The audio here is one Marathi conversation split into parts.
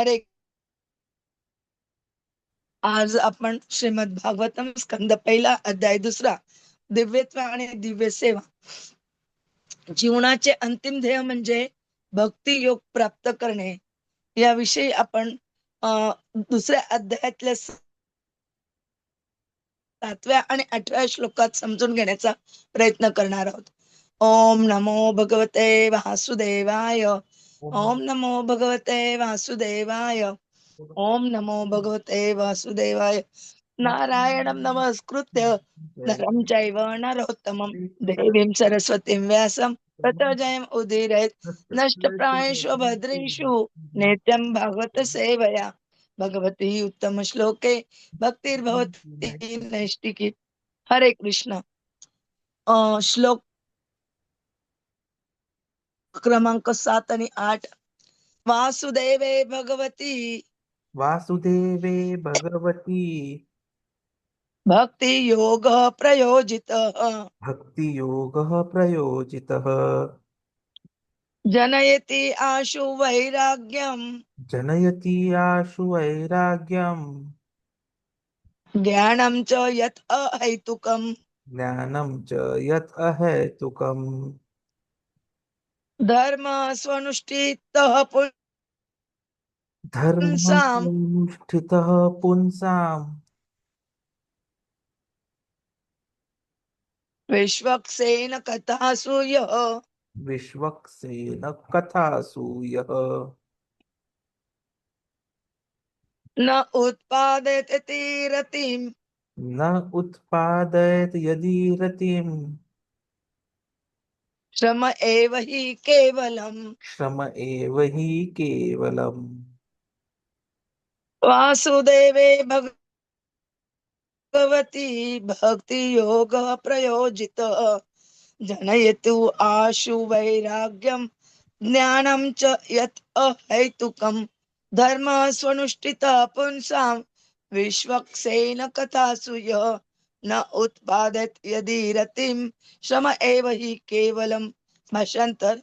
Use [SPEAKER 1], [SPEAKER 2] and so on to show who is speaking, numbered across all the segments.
[SPEAKER 1] हरे आज आपण श्रीमद भागवतम स्कंद पहिला अध्याय दुसरा. दिव्यत्व आणि दिव्य सेवा. जीवनाचे अंतिम ध्येय म्हणजे भक्ती योग प्राप्त करणे. याविषयी आपण अं, दुसऱ्या अध्यायातल्या सातव्या आणि आठव्या श्लोकात समजून घेण्याचा प्रयत्न करणार आहोत. ओम नमो भगवते वासुदेवाय. ओम नमो। भगवते वासुदेवाय। ओम नमो भगवते वासुदेवाय। नारायणं नमस्कृत्य। नरं चैव नरोत्तमं। देवीं सरस्वतीं व्यासं। ततो जयम् उदीरयेत् नष्टप्रायेषु भद्रेषु। नित्यं भागवत सेवया। भगवती उत्तम श्लोके। भक्तिर्भवती नैष्टिकी। हरे कृष्ण। श्लोक क्रमांक सात आणि आठ. वासुदेवे भगवती.
[SPEAKER 2] वासुदेवे भगवती.
[SPEAKER 1] भक्ति योग प्रयोजित.
[SPEAKER 2] भक्तियोगः प्रयोजितः.
[SPEAKER 1] जनयति आशु वैराग्यम।
[SPEAKER 2] जनयति आशु वैराग्यम्।
[SPEAKER 1] ज्ञानम च यत् अहैतुकम।
[SPEAKER 2] ज्ञानं च यत् अहेतुकम्।
[SPEAKER 1] धर्म स्वनुष्ठितः पुंसाम्
[SPEAKER 2] धर्मसंस्थितः पुंसाम्
[SPEAKER 1] विश्वक्सेन कथासु यः
[SPEAKER 2] विश्वक्सेन कथासु यः
[SPEAKER 1] न उत्पादयति तीरतिम्।
[SPEAKER 2] न उत्पादयत् यदि रतिम्।
[SPEAKER 1] श्रम एव हि केवलम्।
[SPEAKER 2] श्रम एव हि केवलम्।
[SPEAKER 1] वासुदेवे भगवती भक्ति योग प्रयोजित। जनयतु आशु वैराग्यम ज्ञानं च यत् अहैतुकम्। धर्म स्वनुष्ठित पुंसां विश्वक्सेन कथासु यः न उत्पादत यदि रतिम श्रम एव हि केवलम भाषांतर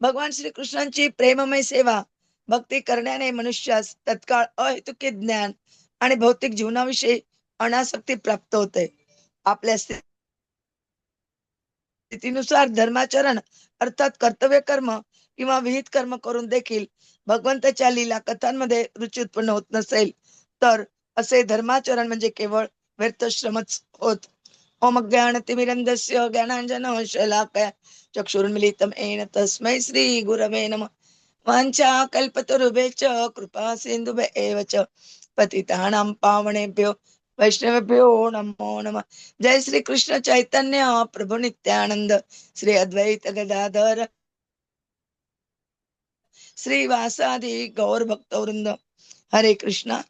[SPEAKER 1] भगवान श्री कृष्णांची प्रेममय सेवा भक्ती करण्याने मनुष्यास तत्काळ अहेतुके ज्ञान आणि भौतिक जीवनाविषयी अनासक्ती प्राप्त होते. आपल्या स्थितीनुसार धर्माचरण अर्थात कर्तव्य कर्म किंवा विहित कर्म करून देखील भगवंताच्या लीला कथांमध्ये रुची उत्पन्न होत नसेल तर असे धर्माचरण म्हणजे केवळ व्यर्थश्रमच होत. ओम ज्ञानतिमिरंधस्य ज्ञानांजन शलाकया येन तस्मै श्री गुरवे नमः। वाञ्छा च कृपा सिन्धुभ एव च पतितानां पावनेभ्यो वैष्णवेभ्यो नमो नमः। जय श्री कृष्ण चैतन्य प्रभु नित्यानंद श्री अद्वैत गदाधर। श्रीवासादि गौर भक्तवृंद हरे कृष्णा।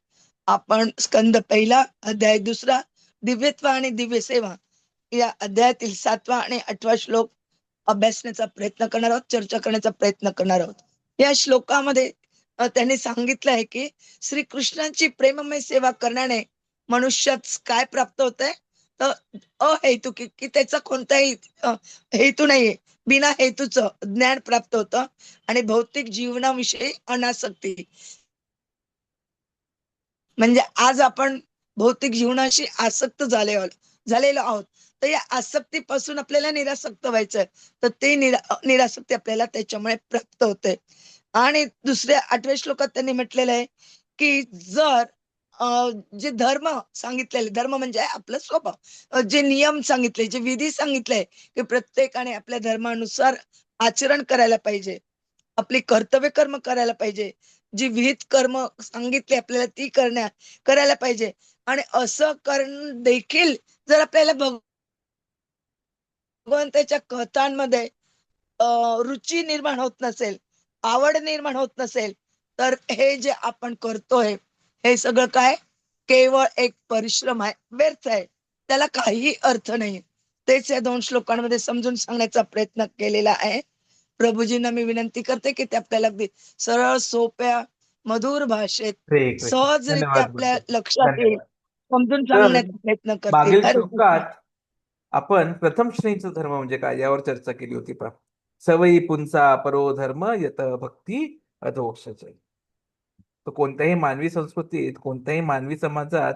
[SPEAKER 1] आपण स्कंद पहिला अध्याय दुसरा दिव्यत्व आणि दिव्य सेवा. या अध्यायातील सातवा आणि आठवा श्लोक अभ्यासण्याचा प्रयत्न करणार आहोत चर्चा करण्याचा प्रयत्न करणार आहोत. या श्लोकामध्ये त्यांनी सांगितलं आहे की श्री कृष्णांची प्रेममय सेवा करण्याने मनुष्यात काय प्राप्त होत आहे तर अहेतुकी की त्याचा कोणताही हेतू नाहीये. बिना हेतूचं ज्ञान प्राप्त होतं आणि भौतिक जीवनाविषयी अनासक्ती. म्हणजे आज आपण भौतिक जीवनाशी आसक्त झाले झालेलो आहोत. तर या आसक्तीपासून आपल्याला निरासक्त व्हायचंय. तर ते निरा निरासक्ती आपल्याला त्याच्यामुळे प्राप्त होते. आणि दुसऱ्या आठव्या श्लोकात त्यांनी म्हटलेलं आहे की जर जे धर्म सांगितलेले धर्म म्हणजे आपलं स्वभाव. जे नियम सांगितले जे विधी सांगितले की प्रत्येकाने आपल्या धर्मानुसार आचरण करायला पाहिजे. आपली कर्तव्य कर्म करायला पाहिजे. जी विहित कर्म सांगितली आपल्याला ती करण्या करायला पाहिजे. आणि असं करण देखील जर आपल्याला भगवंताच्या कथांमध्ये रुची निर्माण होत नसेल आवड निर्माण होत नसेल तर हे जे आपण करतोय हे सगळं काय? केवळ एक परिश्रम आहे व्यर्थ आहे. त्याला काही अर्थ नाही. तेच या दोन श्लोकांमध्ये समजून सांगण्याचा प्रयत्न केलेला आहे. प्रभूजींना मी विनंती करते की ते आपल्याला अगदी सरळ सोप्या मधुर भाषेत. सहजरित्या आपल्या. लक्षात येईल. समजून सांगण्याचा प्रयत्न करते
[SPEAKER 2] आपण प्रथम श्रेणीचा धर्म म्हणजे काय यावर चर्चा केली होती पहा सवयी पुंसा परो धर्म यत भक्ती अधोक्षच तो कोणत्याही मानवी संस्कृतीत कोणत्याही मानवी समाजात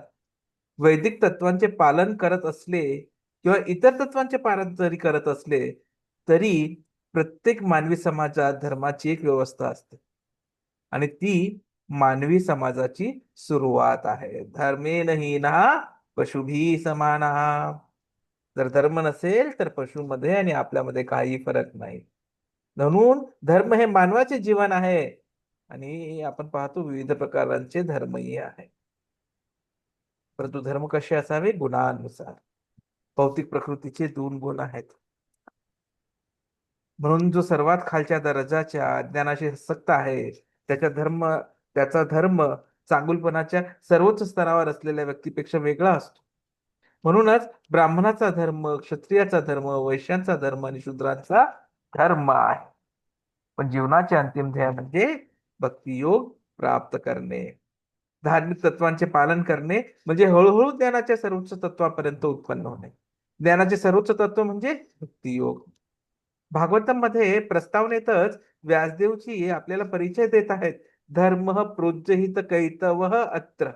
[SPEAKER 2] वैदिक तत्वांचे पालन करत असले किंवा इतर तत्वांचे पालन जरी करत असले तरी प्रत्येक मानवी समाजात धर्माची एक व्यवस्था असते. आणि ती मानवी समाजाची सुरुवात आहे. धर्मेन हीना पशुभी समान. जर धर्म नसेल तर पशुमध्ये आणि आपल्यामध्ये काही फरक नाही. म्हणून धर्म हे मानवाचे जीवन आहे. आणि आपण पाहतो विविध प्रकारांचे धर्मही आहे. परंतु धर्म कसे असावे? गुणानुसार. भौतिक प्रकृतीचे दोन गुण आहेत. म्हणून जो सर्वात खालच्या दर्जाच्या ज्ञानाशी सक्त आहे त्याचा धर्म त्याचा धर्म चांगुलपणाच्या सर्वोच्च स्तरावर असलेल्या व्यक्तीपेक्षा वेगळा असतो. म्हणूनच ब्राह्मणाचा धर्म क्षत्रियाचा धर्म वैश्यांचा धर्म आणि शूद्रांचा धर्म आहे. पण जीवनाचे अंतिम ध्येय म्हणजे भक्तियोग प्राप्त करणे. धार्मिक तत्वांचे पालन करणे म्हणजे हळूहळू ज्ञानाच्या सर्वोच्च तत्वापर्यंत उत्पन्न होणे. ज्ञानाचे सर्वोच्च तत्व म्हणजे भक्तियोग. भागवतामध्ये प्रस्तावनेतच व्यासदेवची आपल्याला परिचय देत आहेत. धर्म प्रोज्जहित कैतव अत्र.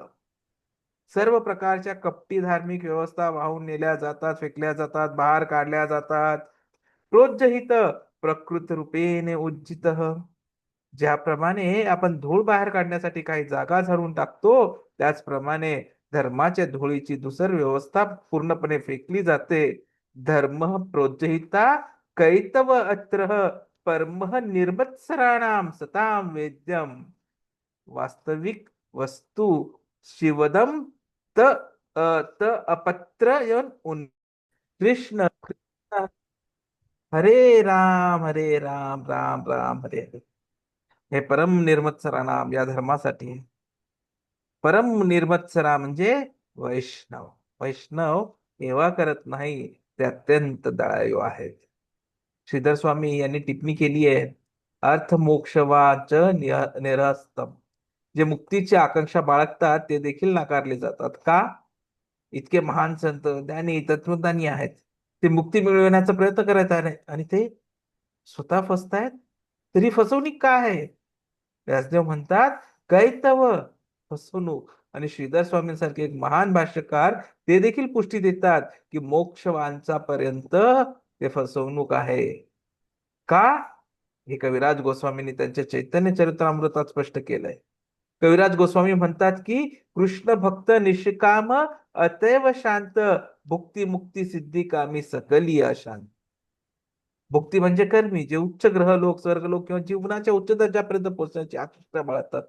[SPEAKER 2] सर्व प्रकारच्या कपटी धार्मिक व्यवस्था वाहून नेल्या जातात फेकल्या जातात बाहेर काढल्या जातात. प्रोज्जहित प्रकृत रूपेने उज्जित. ज्याप्रमाणे आपण धूळ बाहेर काढण्यासाठी काही जागा झाडून टाकतो त्याचप्रमाणे धर्माच्या धुळीची दुसर व्यवस्था पूर्णपणे फेकली जाते. धर्म प्रोज्जहिता कैतव अत्र परम निर्मत्सराणाम सताम वेद्यम वास्तविक वस्तू शिवदम त अ, त अपत्र उन। कृष्ण कृष्ण हरे राम हरे राम राम राम हरे हरे। हे परम निर्मत्सरा नाम या धर्मासाठी परम निर्मत्सरा म्हणजे वैष्णव। वैष्णव सेवा करत नाही ते अत्यंत दळायू आहेत। श्रीधर स्वामी यांनी टिप्पणी केली आहे अर्थ मोक्षवाच निरस्तम. जे मुक्तीची आकांक्षा बाळगतात ते देखील नाकारले जातात. का? इतके महान संत ज्ञानी तत्वज्ञानी आहेत. ते मुक्ती मिळवण्याचा प्रयत्न करत आहे आणि ते स्वतः फसतायत? तरी फसवणूक काय आहे? व्यासदेव म्हणतात कैतव फसवणूक. आणि श्रीधर स्वामींसारखे एक महान भाष्यकार ते देखील पुष्टी देतात की मोक्षवांचा पर्यंत ते फसवणूक आहे. का? हे कविराज गोस्वामींनी त्यांच्या चैतन्य चरित्रामृतात स्पष्ट केलंय. कविराज गोस्वामी म्हणतात की कृष्ण भक्त निष्काम अतैव शांत भुक्ती मुक्ती सिद्धी कामी सकलीय अशांत. भुक्ती म्हणजे कर्मी जे उच्च ग्रह लोक स्वर्ग लोक किंवा जीवनाच्या उच्च दर्जापर्यंत पोहोचण्याची आकृष्ट बाळगतात.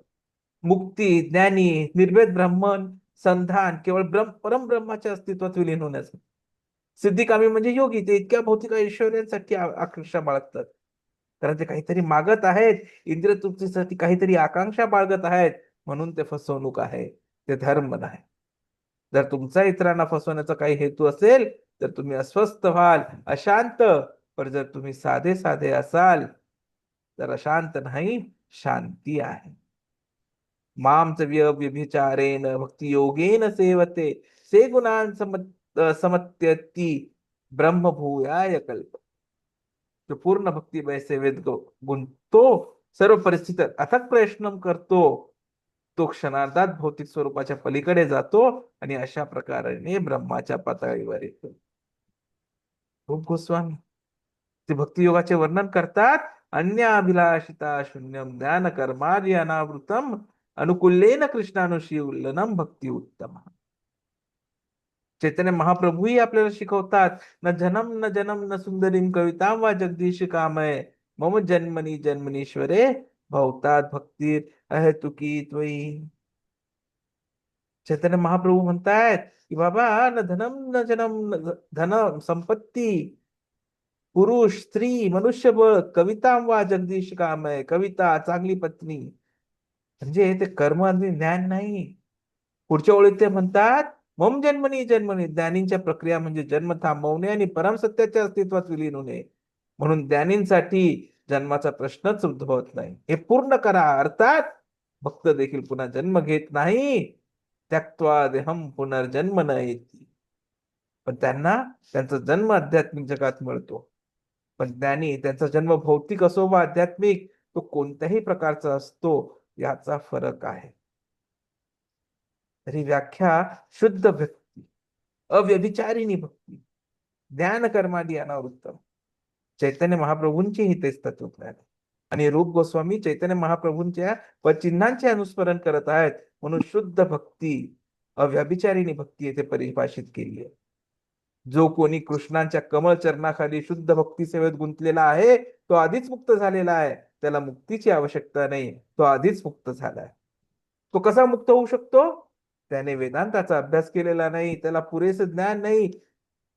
[SPEAKER 2] मुक्ती ज्ञानी निर्भेद ब्राह्मण संधान केवळ ब्रह्म परमब्रह्माच्या अस्तित्वात विलीन होण्यासाठी. सिद्धिकामी म्हणजे योगी ते इतक्या भौतिक ऐश्वर्यांसाठी आकांक्षा बाळगतात. कारण ते काहीतरी मागत आहेत. इंद्रिय तृप्तीसाठी काहीतरी आकांक्षा बाळगत आहेत. म्हणून ते फसवणूक आहे. ते धर्म नाही. जर तुमचा इतरांना फसवण्याचा काही हेतू असेल तर तुम्ही अस्वस्थ व्हाल अशांत. पण जर तुम्ही साधे साधे असाल तर अशांत नाही शांती आहे. मामच व्यभिचारेन भक्ती योगेन सेवते. से गुणांसमत समत्यती ब्रह्मभूयाय कल्प। जो पूर्ण भक्तिमय सेवेत गु- सर्व परिस्थितीत अथक प्रयत्न करतो तो क्षणार्धात भौतिक स्वरूपाच्या पलीकडे जातो आणि अशा प्रकारे ब्रह्माच्या पातळीवर येतो. रूप गोस्वामी ते भक्तियोगाचे वर्णन करतात अन्य अभिलाषिता शून्यम ज्ञान कर्मार्य अनावृतम अनुकूल्येन उल्लनम भक्ती उत्तम चैतन्य महाप्रभूही आपल्याला शिकवतात. न जनम न जनम न सुंदरीम कविता वा जगदीश कामय. मम जन्मनी जन्मनीश्वरे भवतात भक्ती अहेतुकी त्वयी. चैतन्य महाप्रभू म्हणतायत की बाबा न धनम न जनम न धन संपत्ती पुरुष स्त्री मनुष्यबळ कविता वा जगदीश कामय. कविता चांगली पत्नी. म्हणजे ते कर्म आणि ज्ञान नाही. पुढच्या ओळीत ते म्हणतात मम जन्मनी जन्मनी. ज्ञानींच्या प्रक्रिया म्हणजे जन्म थांबवणे आणि परमसत्याच्या अस्तित्वात विलीन होणे. म्हणून ज्ञानींसाठी जन्माचा प्रश्नच उद्भवत नाही. हे पूर्ण करा. अर्थात भक्त देखील पुन्हा जन्म घेत नाही. त्यक्त्वा देहम पुनर्जन्म न येते. पण त्यांना त्यांचा जन्म आध्यात्मिक जगात मिळतो. पण ज्ञानी त्यांचा जन्म भौतिक असो वा आध्यात्मिक तो कोणत्याही प्रकारचा असतो याचा फरक आहे. तरी व्याख्या शुद्ध भक्ती अव्यभिचारिणी भक्ती ज्ञान कर्मादी अनावृत्त चैतन्य महाप्रभूंची ही तेच तत्वज्ञान आणि रूप गोस्वामी चैतन्य महाप्रभूंच्या पचिन्हांचे अनुस्मरण करत आहेत म्हणून शुद्ध भक्ती अव्यभिचारिणी भक्ती येथे परिभाषित केली आहे. जो कोणी कृष्णांच्या कमळ चरणाखाली शुद्ध भक्ती सेवेत गुंतलेला आहे तो आधीच मुक्त झालेला आहे. त्याला मुक्तीची आवश्यकता नाही तो आधीच मुक्त झालाय तो कसा मुक्त होऊ शकतो? त्याने वेदांताचा अभ्यास केलेला नाही त्याला पुरेसे ज्ञान नाही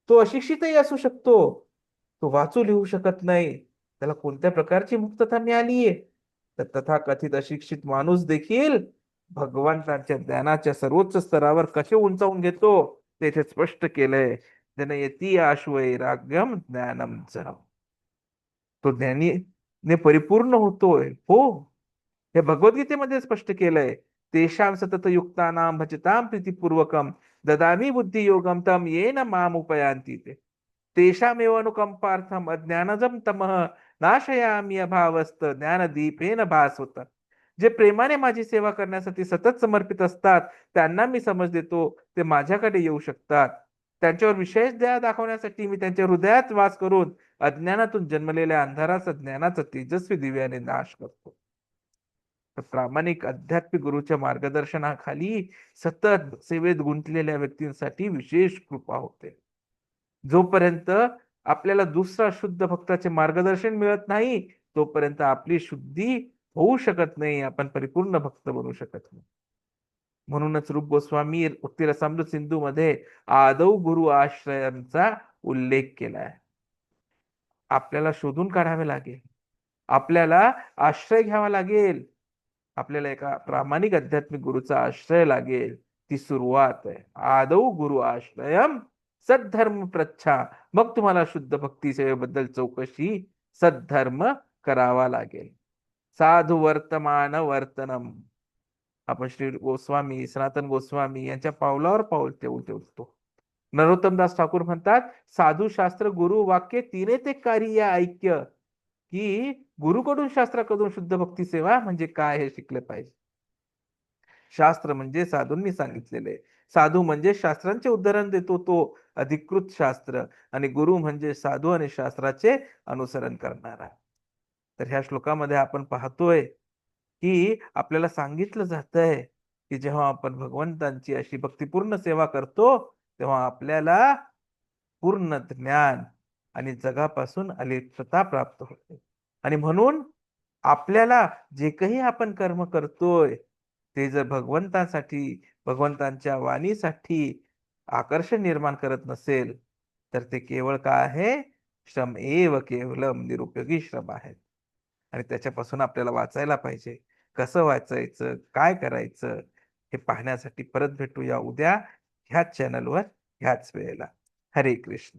[SPEAKER 2] तो अशिक्षितही असू शकतो. तो वाचू लिहू शकत नाही. त्याला कोणत्या प्रकारची मुक्तता मिळालीये? तर तथाकथित अशिक्षित माणूस देखील भगवंतांच्या ज्ञानाच्या सर्वोच्च स्तरावर कसे उंचावून घेतो तेथे स्पष्ट केलंय. जनयती आश्वैराग्यम ज्ञानम च. तो ज्ञानी ने परिपूर्ण होतोय. हो. हे भगवद्गीतेमध्ये स्पष्ट केलंय. तेषां सतत युक्तानां भजतां प्रीतिपूर्वकं ददामि बुद्धियोगं तं येन माम् उपयान्ति ते। तेषामेव अनुकम्पार्थम् अज्ञानजम तमः नाशयामी अभावस्त ज्ञानदीपेन भासवत। जे प्रेमाने माझी सेवा करण्यासाठी सतत समर्पित असतात त्यांना मी समज देतो ते माझ्याकडे येऊ शकतात। त्यांच्यावर विशेष दया दाखवण्यासाठी मी त्यांच्या हृदयात वास करून अज्ञानातून जन्मलेल्या अंधाराचा ज्ञानाचा तेजस्वी दिव्याने नाश करतो। प्रामाणिक आध्यात्मिक गुरुच्या मार्गदर्शनाखाली सतत सेवेत गुंतलेल्या व्यक्तींसाठी विशेष कृपा होते. जोपर्यंत आपल्याला दुसरा शुद्ध भक्ताचे मार्गदर्शन मिळत नाही तोपर्यंत आपली शुद्धी होऊ शकत नाही आपण परिपूर्ण भक्त बनू शकत नाही. म्हणूनच रूप गोस्वामी भक्ती रसामृत सिंधू मध्ये आदौ गुरु आश्रयांचा उल्लेख केलाय. आपल्याला शोधून काढावे लागेल. आपल्याला आश्रय घ्यावा लागेल. आपल्याला एका प्रामाणिक आध्यात्मिक गुरुचा आश्रय लागेल. ती सुरुवात आहे. आदौ गुरु आश्रयम सद्धर्म प्रच्छा. मग तुम्हाला शुद्ध भक्ती सेवेबद्दल चौकशी सद्धर्म करावा लागेल. साधू वर्तमान वर्तनम. आपण श्री गोस्वामी सनातन गोस्वामी यांच्या पावलावर पाऊल ठेवू ठेवतो. नरोत्तमदास ठाकूर म्हणतात साधू शास्त्र गुरु वाक्य तिने ते कार्य ऐक्य. की गुरुकडून शास्त्राकडून शुद्ध भक्ती सेवा म्हणजे काय हे शिकले पाहिजे. शास्त्र म्हणजे साधूंनी सांगितलेले साधू म्हणजे शास्त्रांचे उदाहरण देतो तो अधिकृत शास्त्र आणि गुरु म्हणजे साधू आणि शास्त्राचे अनुसरण करणारा. तर ह्या श्लोकामध्ये आपण पाहतोय की आपल्याला सांगितलं जात आहे की जेव्हा आपण भगवंतांची अशी भक्तिपूर्ण सेवा करतो तेव्हा आपल्याला पूर्ण ज्ञान आणि जगापासून अलिप्तता प्राप्त होते. आणि म्हणून आपल्याला जे काही आपण कर्म करतोय ते जर भगवंतासाठी भगवंतांच्या वाणीसाठी आकर्षण निर्माण करत नसेल तर ते केवळ काय आहे? श्रम एव केवलम निरुपयोगी श्रम आहेत. आणि त्याच्यापासून आपल्याला वाचायला पाहिजे. कसं वाचायचं? काय करायचं? हे पाहण्यासाठी परत भेटूया उद्या ह्याच चॅनलवर ह्याच वेळेला. हरे कृष्ण.